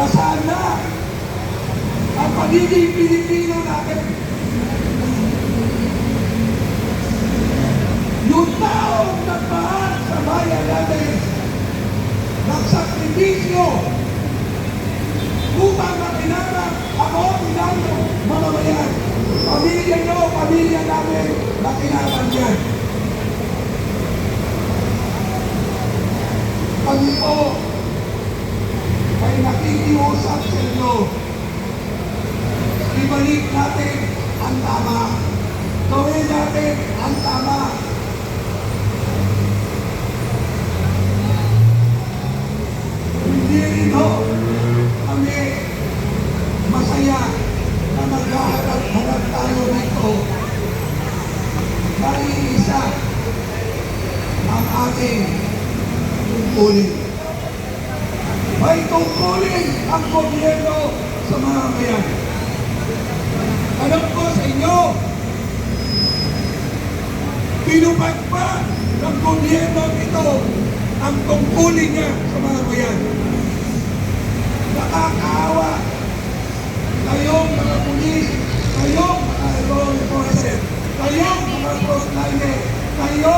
Masana ang pagiging Pilipino natin. Yung taong nagmahal sa bayan natin, nagsakripisyo upang makinarap ako bilang mamamayan. Pamilya nyo, pamilya namin, makinarap yan. Kami po ay nakikiusap sa inyo. Ibalik natin ang tama. Gawin natin ang tama. Ho kami masaya na maghaharap-harap tayo nito. Dahil isa ang ating tungkulin. May tungkulin ang gobyerno sa mga bayan. Alam ko sa inyo, pinupag pa ng gobyerno ito ang tungkulin niya sa mga bayan. Nakakaawa kayong mga pulis, kayong mga law enforcement, kayong mga frontliner, kayo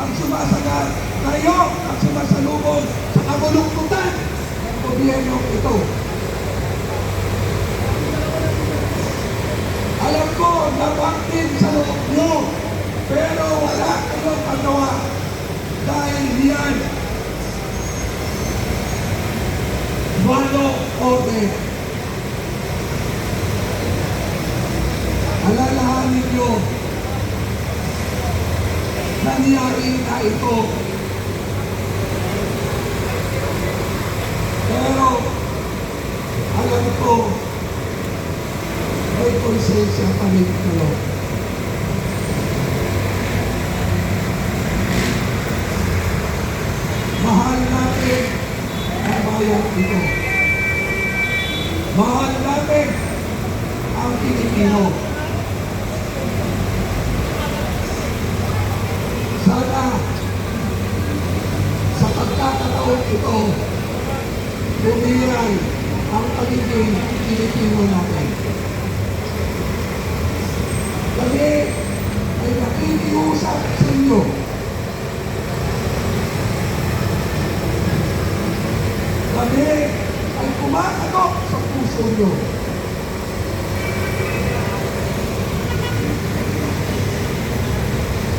ang sumasagat, kayo ang sumasalubong sa kabuluktutan ng gobyerno ito. Alam ko, napaktin sa loob nyo, pero wala kayong magawa dahil yan walo order. Alalahanin nyo, nangyari na ito. Pero, alam ko, may konsensya pa rin kayo. Mahal natin ang bayan ito. Mahal natin ang Pilipino. Sana sa pagkakataon ito, bumiran ang pagiging Pilipino natin. Kami ay nakikiusap sa inyo. Kami ay kumakatok sa puso nyo.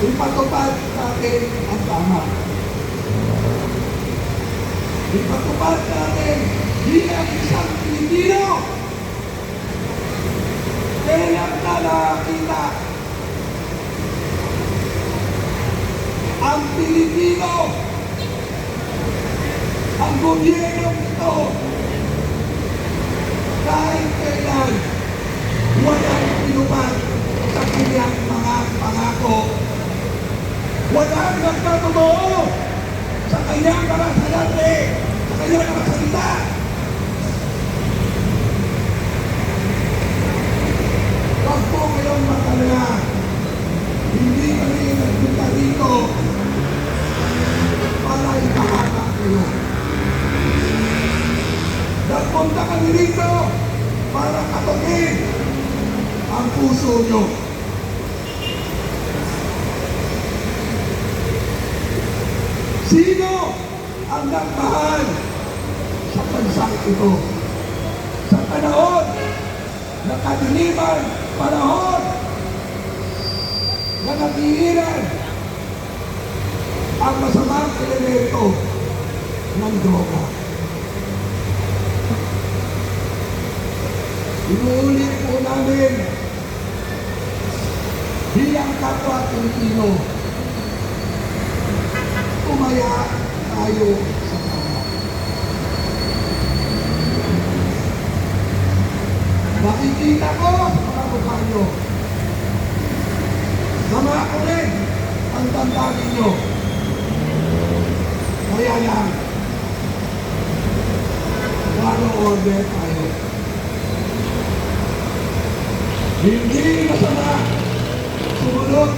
Ipatupad natin ang tama. Ipatupad natin bilang isang Pilipino. Kailan na ang Pilipino ang gobyerno ito kahit kailan walang pinupad sa kanyang mga pangako. Walang nagkatotoo sa kanyang mga salate, sa kanyang mga salita. Huwag po kayong makalala. Hindi kami nagpunta dito para ipahama kayo. Nagpunta kami dito para katukin ang puso nyo. Sino ang nagmahal sa bansang ito? Sa panahon na kadiliman, panahon na natihiran ang masamang elemento ng droga. Inuulit po namin bilang kapwa Pilipino, tumaya tayo sa tama. Nakikita ko mga mukha nyo. Sama ko rin ang tanda ninyo. Kaya lang, walo order tayo. Hindi masama sumunod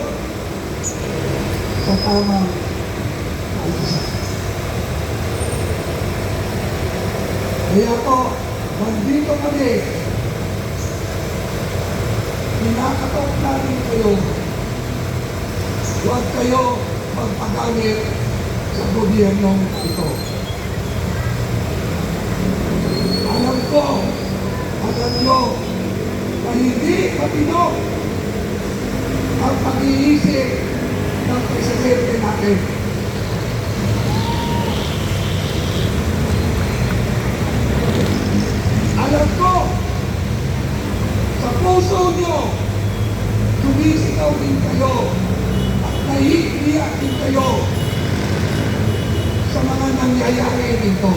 sa tamang. Kaya po, nandito kami, pinakatok namin kayo, huwag kayo magpagamit sa gobyernong ito. Alam ko, alam nyo, na hindi matino ang pag-iisip ng presidente natin. Alam ko, sa puso nyo, din kayo at nahihiya din kayo sa mga nangyayari dito.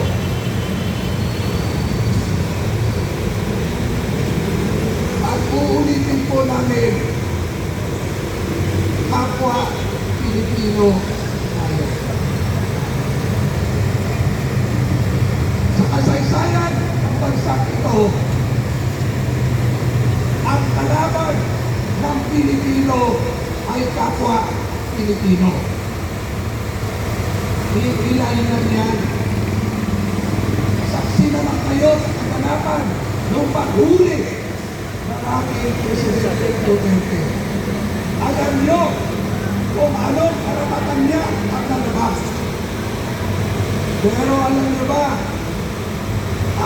At uulitin po namin, kapwa Pilipino tayo. Sa kasaysayan ng bansang ito, ang kalaban ng Pilipino ay kapwa Pilipino. Iilayan yan. Saksi naman kayo sa kaganapan ng paghuli ng aking Presidente Duterte. Alam nyo kung anong karapatan niya ang nalabas. Pero alam nyo ba,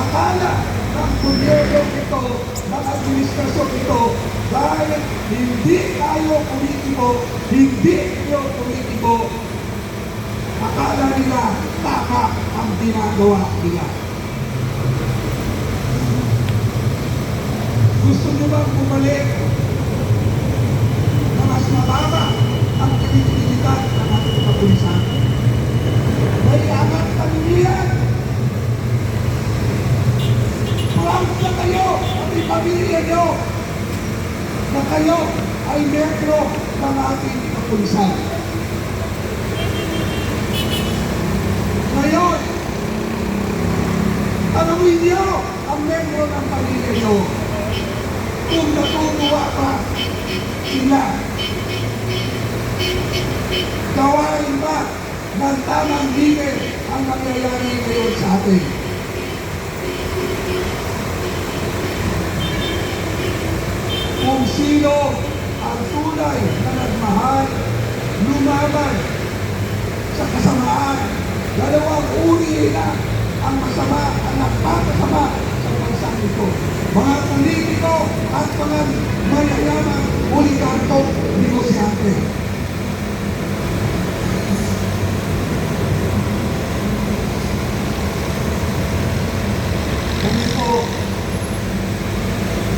akala ng gobyerno ito, ng administrasyon ito, dahil hindi tayo kumitibo, hindi tayo kumitibo, akala nila tama ang ginagawa nila. Gusto nyo bang bumalik na mas mababa ang kredibilidad ng ating kapulisan? May angat kami niyan. Proud na kayo, pati pamilya nyo, na kayo ay membro ng ating kapulisan. Ngayon, tanungin niyo ang membro ng pamilya nyo kung natutuwa pa sila. Gawain ba ng tamang leader ang nangyayari ngayon sa atin? Kung sino ang tunay na nagmahal, lumaban sa kasamaan, dalawang uri na ang masama at nagpapasama sa bansang ito. Mga politiko at mga mayayamang oligarko negosyante. Kami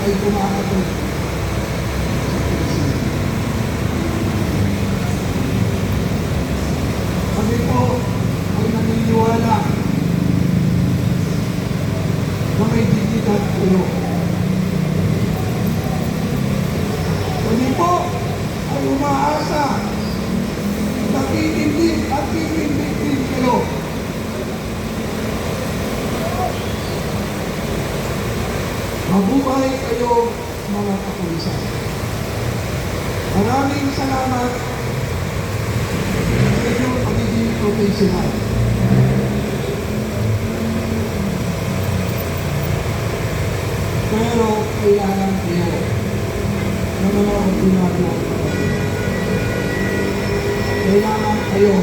ay kumakatog sa pulisin. Kami po ay naniniwala na may dignidad kayo. Kami po ay umaasa na titindig at titindig din kayo. Mabuhay kayo mga kapulisan. Maraming salamat sa inyong pagiging professional. Pero kailangan kayo na mga ordinaryo kayo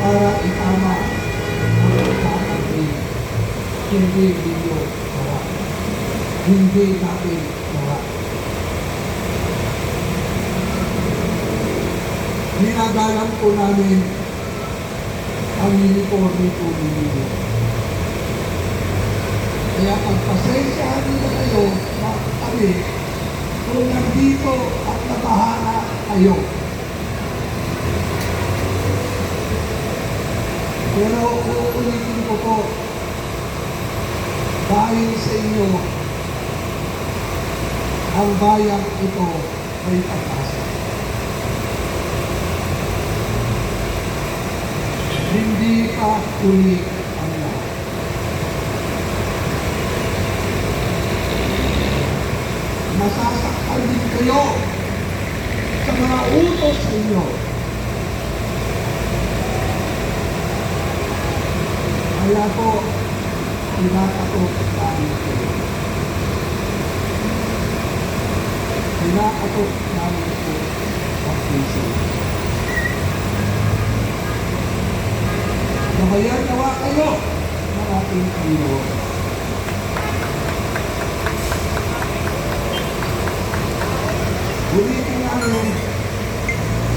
para itama ang pagkakamali. Hindi ninyo gawa. Hindi natin gawa. Ginagalang po namin ang uniforme po ninyo. Kaya pagpasensyahan nila kayo, kami, kung nandito at nabahala kayo. Pero uulitin ko po, dahil sa inyo, ang bayang ito ay pag-asa. Hindi pa uli ang lahat. Masasaktan din kayo sa mga utos sa inyo. Kaya po, Pinakatok namin kayo. Pinakatok namin po ang puso. Gabayan nawa kayo ng ating Panginoon. Ulitin namin,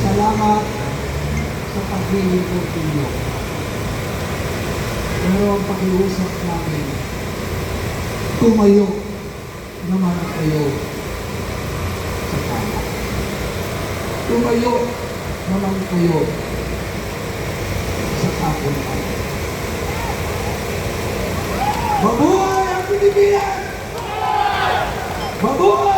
salamat sa paghiling po ninyo. Pero ang pakiusap namin, tumayo naman kayo sa kama. Tumayo naman kayo sa kapunan. Mabuhay ang Pilipinas! Mabuhay